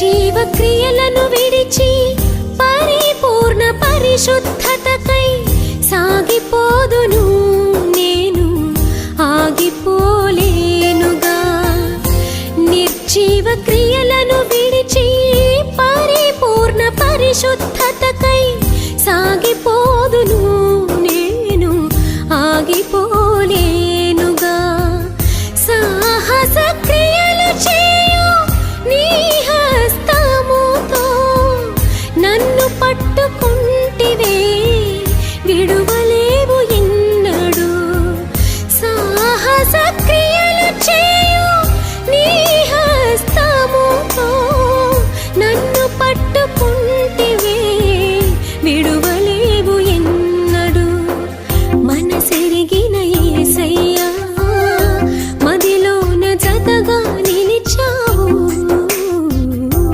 జీవక్రియలను విడిచి పరిపూర్ణ పరిశుద్ధతకై సాగిపోదును నేను. ఆగిపోలేనుగా. నిర్జీవ క్రియలను విడిచి పరిపూర్ణ పరిశుద్ధతకై సాగిపోదును నేను. ఆగిపో సక్రియలు చేయ.